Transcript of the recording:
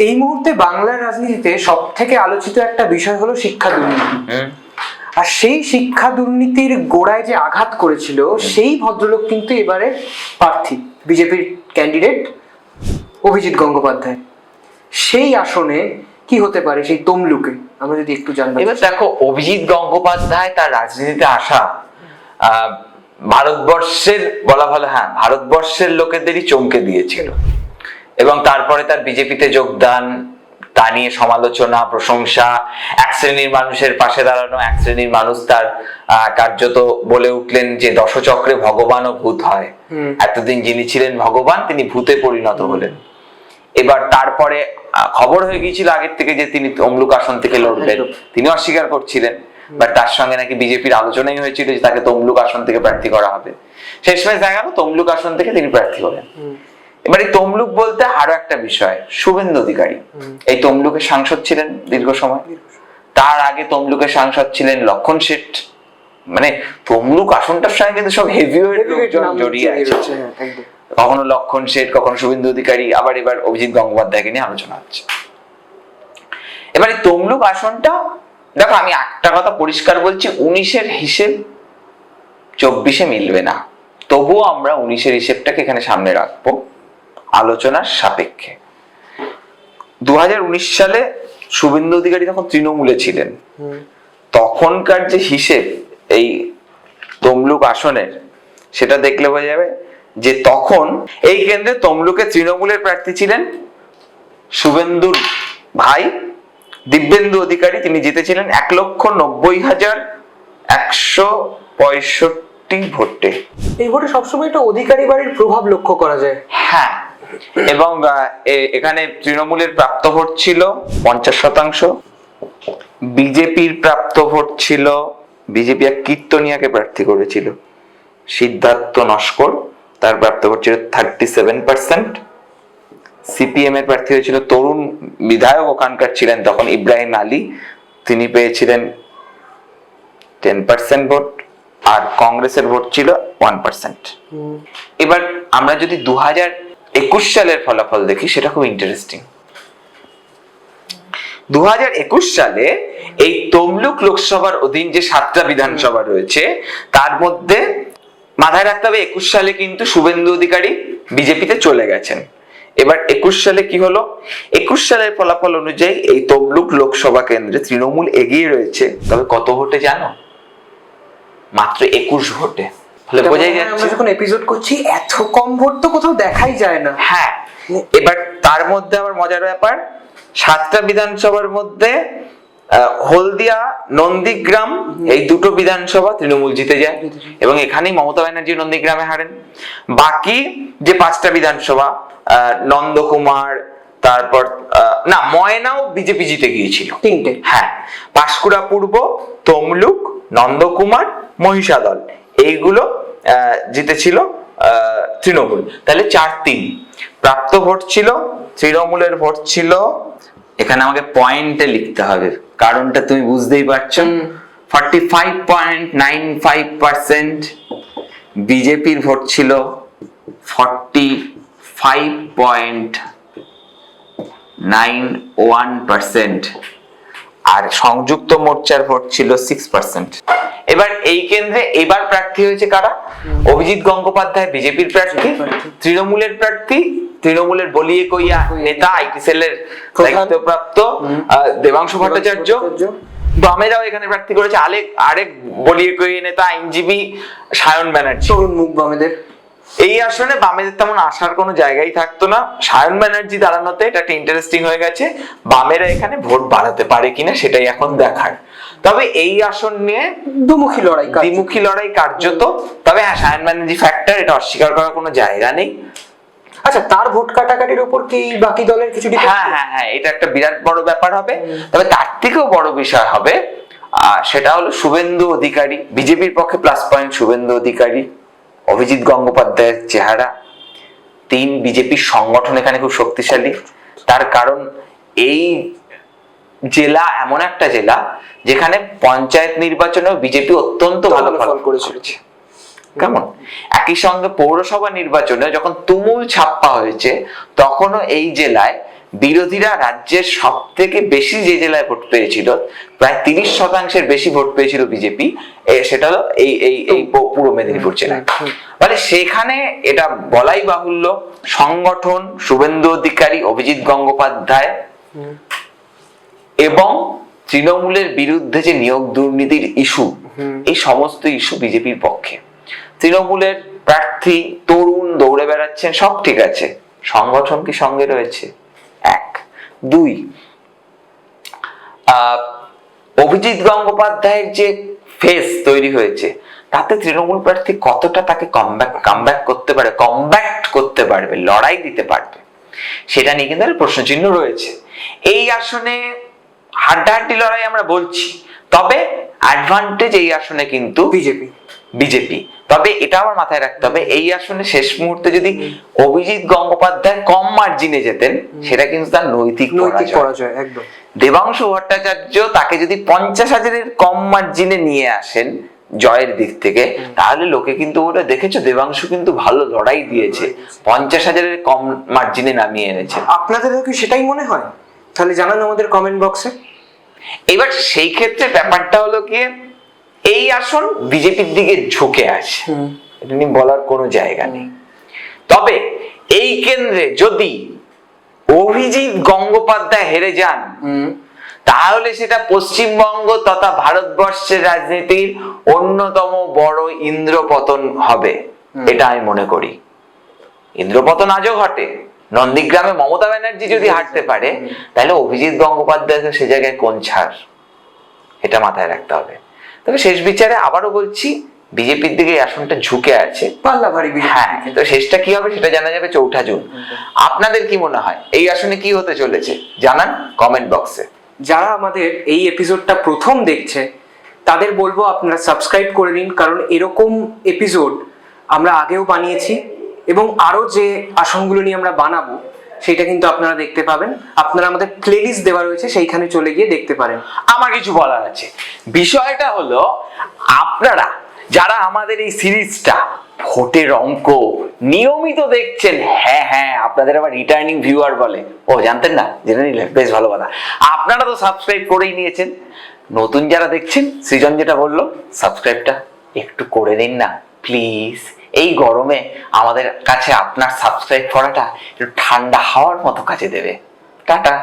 এই মুহূর্তে বাংলার রাজনীতিতে সব থেকে আলোচিত একটা বিষয় হলো শিক্ষা দুর্নীতি। হুম আর সেই শিক্ষা দুর্নীতির গোড়ায় যে আঘাত করেছিল সেই ভদ্রলোক কিন্তু এবারে প্রার্থী বিজেপির ক্যান্ডিডেট অভিজিৎ গঙ্গোপাধ্যায়। সেই আসনে কি হতে পারে সেই তমলুকে? আমরা যদি একটু জানতে এবার দেখো অভিজিৎ গঙ্গোপাধ্যায় তার রাজনীতিতে আসা আহ, ভারতবর্ষের বলা ভালো হ্যাঁ ভারতবর্ষের লোকেদেরই চমকে দিয়েছিল। এবং তারপরে তার বিজেপিতে যোগদান তা নিয়ে সমালোচনা প্রশংসা এক শ্রেণির মানুষের পাশে দাঁড়ানো এক শ্রেণির মানুষ তার কার্যত বলে উঠলেন যে দশচক্রে ভগবান ও ভূত হয়। এতদিন যিনি ছিলেন ভগবান তিনি ভূতে পরিণত হলেন। এবার তারপরে খবর হয়ে গিয়েছিল আগের থেকে যে তিনি তমলুক আসন থেকে লড়বেন তিনি অস্বীকার করছিলেন। বাট তার সঙ্গে নাকি বিজেপির আলোচনাই হয়েছিল যে তাকে তমলুক আসন থেকে প্রার্থী করা হবে। শেষমেশ দেখা গেল তমলুক আসন থেকে তিনি প্রার্থী হলেন। এবার তমলুক বলতে আরও একটা বিষয় শুভেন্দু অধিকারী। এই তমলুকের সাংসদ ছিলেন দীর্ঘ সময়। তার আগে তমলুকের সাংসদ ছিলেন লক্ষণ শেঠ। মানে তমলুক আসনটার সঙ্গে কিন্তু সব লোকজন জড়িয়ে আছে। হ্যাঁ, কখনো লক্ষণ শেঠ কখনো শুভেন্দু অধিকারী আবার এবার অভিজিৎ গঙ্গোপাধ্যায়কে নিয়ে আলোচনা হচ্ছে। এবার তমলুক আসনটা দেখো আমি একটা কথা পরিষ্কার বলছি উনিশের হিসেব চব্বিশে মিলবে না। তবুও আমরা উনিশের হিসেবটাকে এখানে সামনে রাখব। আলোচনার সাপেক্ষে। দু হাজার উনিশ সালে শুভেন্দু অধিকারী যখন তৃণমূলে ছিলেন। তখনকার যে হিসেব এই তমলুক আসনের সেটা দেখলে বোঝা যাবে যে তখন এই কেন্দ্রে তমলুকে তৃণমূলের প্রার্থী ছিলেন শুভেন্দুর ভাই দিব্যেন্দু অধিকারী। তিনি জিতেছিলেন এক লক্ষ নব্বই হাজার একশো পঁয়ষট্টি ভোটে। এই ভোটে সবসময় একটা অধিকারী বাড়ির প্রভাব লক্ষ্য করা যায়। হ্যাঁ এবং এখানে তৃণমূলের প্রাপ্ত ভোট ছিল পঞ্চাশ শতাংশ। বিজেপির প্রাপ্ত ভোট ছিল বিজেপি এক কীর্তনিয়াকে প্রার্থী করেছিল সিদ্ধার্থ নস্কর। তার প্রাপ্ত ভোট ছিল থার্টি সেভেন পার্সেন্ট। সিপিএম এর প্রার্থী হয়েছিল তরুণ বিধায়ক ওখানকার ছিলেন তখন ইব্রাহিম আলী। তিনি পেয়েছিলেন টেন পার্সেন্ট ভোট আর কংগ্রেসের ভোট ছিল ওয়ান পার্সেন্ট। এবার আমরা যদি দু হাজার একুশ সালের ফলাফল দেখি, সেটা খুব ইন্টারেস্টিং দু হাজার একুশ সালে এই তমলুক লোকসভার অধীন যে সাতটা বিধানসভা রয়েছে, তার মধ্যে মাথায় রাখতে হবে, একুশ সালে কিন্তু শুভেন্দু অধিকারী বিজেপিতে চলে গেছেন। এবার একুশ সালে কি হলো? একুশ সালের ফলাফল অনুযায়ী এই তমলুক লোকসভা কেন্দ্রে তৃণমূল এগিয়ে রয়েছে। তবে কত ভোটে জানো? মাত্র একুশ ভোটে। ফলে বোঝাই আমরা যাচ্ছে যখন এপিসোড করছি এত কম ভোট তো কোথাও দেখাই যায় না। হ্যাঁ এবার তার মধ্যে আবার মজার ব্যাপার সাতটা বিধানসভার মধ্যে হলদিয়া নন্দীগ্রাম এই দুটো বিধানসভা তৃণমূল জিতে যায়। এবং এখানেই মমতা ব্যানার্জি নন্দীগ্রামে হারেন। বাকি যে পাঁচটা বিধানসভা আহ, নন্দকুমার তারপর আহ, না ময়নাও বিজেপি জিতে গিয়েছিল। তিনটে। হ্যাঁ পাঁশকুড়া পূর্ব তমলুক নন্দকুমার মহিষাদল। এইগুলো জিতেছিল তৃণমূল। তাহলে চার তিন। প্রাপ্ত ভোট ছিল তৃণমূলের ভোট ছিল এখানে আমাকে পয়েন্টে লিখতে হবে। কারণটা তুমি বুঝতেই পারছ। Forty five point nine five percent বিজেপির ভোট ছিল forty five point nine one percent আর সংযুক্ত মোর্চার ভোট ছিল সিক্স পার্সেন্ট এবার এই কেন্দ্রে এবার প্রার্থী হয়েছে কারা? অভিজিৎ গঙ্গোপাধ্যায় বিজেপির প্রার্থী তৃণমূলের প্রার্থী তৃণমূলের বলিয়ে কইয়া নেতা আইটি সেলের দায়িত্বপ্রাপ্ত দেবাংশু ভট্টাচার্য। বামেরাও এখানে প্রার্থী করেছে। আরেক আরেক বলিয়ে কইয়ে নেতা আইনজীবী সায়ন ব্যানার্জি। তরুণ মুখ বামেদের। এই আসনে বামেদের তেমন আসার কোনো জায়গাই থাকতো না। সায়ন ব্যানার্জি দাঁড়ানোতে এটা একটা ইন্টারেস্টিং হয়ে গেছে। বামেরা এখানে ভোট বাড়াতে পারে কিনা সেটাই এখন দেখার। তবে এই আসন নিয়ে দুমুখী লড়াই। দ্বিমুখী লড়াই কার্যত। তবে হ্যাঁ সায়ন ব্যানার্জি ফ্যাক্টর এটা অস্বীকার করার কোনো জায়গা নেই। আচ্ছা তার ভোট কাটাকাটির উপর কি বাকি দলের কিছু হ্যাঁ হ্যাঁ হ্যাঁ এটা একটা বিরাট বড় ব্যাপার হবে। তবে তার থেকেও বড় বিষয় হবে সেটা হলো শুভেন্দু অধিকারী বিজেপির পক্ষে প্লাস পয়েন্ট শুভেন্দু অধিকারী অভিজিৎ গঙ্গোপাধ্যায়ের চেহারা। তিন বিজেপির সংগঠন এখানে খুব শক্তিশালী। তার কারণ এই জেলা এমন একটা জেলা যেখানে পঞ্চায়েত নির্বাচনেও বিজেপি অত্যন্ত ভালো ফল করেছিল। কেমন? একই সঙ্গে পৌরসভা নির্বাচনে যখন তুমুল ছাপ্পা হয়েছে তখনও এই জেলায় বিরোধীরা রাজ্যের সব থেকে বেশি যে জেলায় ভোট পেয়েছিল প্রায় তিরিশ শতাংশের বেশি ভোট পেয়েছিল বিজেপি সেটা হলো এই এই এই পূর্ব মেদিনীপুর জেলায়। মানে সেখানে এটা বলাই বাহুল্য সংগঠন শুভেন্দু অধিকারী অভিজিৎ গঙ্গোপাধ্যায় এবং তৃণমূলের বিরুদ্ধে যে নিয়োগ দুর্নীতির ইস্যু এই সমস্ত ইস্যু বিজেপির পক্ষে। তৃণমূলের প্রার্থী তরুণ দৌড়ে বেড়াচ্ছেন সব ঠিক আছে। সংগঠন কি সঙ্গে রয়েছে? এক। দুই আহ, অভিজিৎ গঙ্গোপাধ্যায়ের যে ফেস তৈরি হয়েছে তাতে তৃণমূল প্রার্থী কতটা তাকে কমব্যাক কামব্যাক করতে পারে কমব্যাক্ট করতে পারবে লড়াই দিতে পারবে সেটা নিয়ে কিন্তু প্রশ্নচিহ্ন রয়েছে। এই আসনে হাড্ডাহাড্ডি লড়াই আমরা বলছি। তবে অ্যাডভান্টেজ এই আসনে কিন্তু বিজেপি। বিজেপি। তবে এটা আমার মাথায় রাখতে হবে এই আসনে শেষ মুহূর্তে যদি অভিজিৎ গঙ্গোপাধ্যায় কম মার্জিনে যেতেন সেটা কিন্তু তার নৈতিক নৈতিক পরাজয়। একদম। দেবাংশু ভট্টাচার্য তাকে যদি পঞ্চাশ হাজারের কম মার্জিনে নিয়ে আসেন জয়ের দিক থেকে তাহলে লোকে কিন্তু ওটা দেখেছ দেবাংশু কিন্তু ভালো লড়াই দিয়েছে। পঞ্চাশ হাজারের কম মার্জিনে নামিয়ে এনেছে। আপনাদের কি সেটাই মনে হয়? তাহলে জানান আমাদের কমেন্ট বক্সে এবার সেই ক্ষেত্রে ব্যাপারটা হলো কি এই আসন বিজেপির দিকে ঝুঁকে আছে। এটা নিয়ে বলার কোনো জায়গা নেই। তবে এই কেন্দ্রে যদি অভিজিৎ গঙ্গোপাধ্যায় হেরে যান তাহলে সেটা পশ্চিমবঙ্গ তথা ভারতবর্ষের রাজনীতির অন্যতম বড় ইন্দ্রপতন হবে। এটা আমি মনে করি। ইন্দ্রপতন আজও ঘটে। নন্দীগ্রামে মমতা ব্যানার্জি যদি হাঁটতে পারে তাহলে অভিজিৎ গঙ্গোপাধ্যায়কে সে জায়গায় কোন ছাড়? এটা মাথায় রাখতে হবে। তবে শেষ বিচারে আবারও বলছি বিজেপির দিকে এই আসনটা ঝুঁকে আছে। পাল্লা ভারী হ্যাঁ তো শেষটা কি হবে সেটা জানা যাবে চৌঠা জুন। আপনাদের কি মনে হয় এই আসনে কি হতে চলেছে? জানান কমেন্ট বক্সে যারা আমাদের এই এপিসোডটা প্রথম দেখছে তাদের বলব আপনারা সাবস্ক্রাইব করে নিন কারণ এরকম এপিসোড আমরা আগেও বানিয়েছি। এবং আরও যে আসনগুলো নিয়ে আমরা বানাবো সেটা কিন্তু আপনারা দেখতে পাবেন। আপনারা আমাদের প্লেলিস্ট দেওয়া রয়েছে, সেইখানে চলে গিয়ে দেখতে পারেন। আমার কিছু বলার আছে। বিষয়টা হলো, আপনারা যারা আমাদের এই সিরিজটা ভোটের অঙ্ক নিয়মিত দেখছেন হ্যাঁ হ্যাঁ আপনাদের আবার রিটার্নিং ভিউয়ার বলে। ও, জানতেন না? জেনে নিলেন? বেশ ভালো কথা। আপনারা তো সাবস্ক্রাইব করেই নিয়েছেন। নতুন যারা দেখছেন, সৃজন যেটা বলল সাবস্ক্রাইবটা একটু করে দিন না প্লিজ এই গরমে আমাদের কাছে আপনার সাবস্ক্রাইব করাটা একটু ঠান্ডা হাওয়ার মতো কাজে দেবে। টাটা।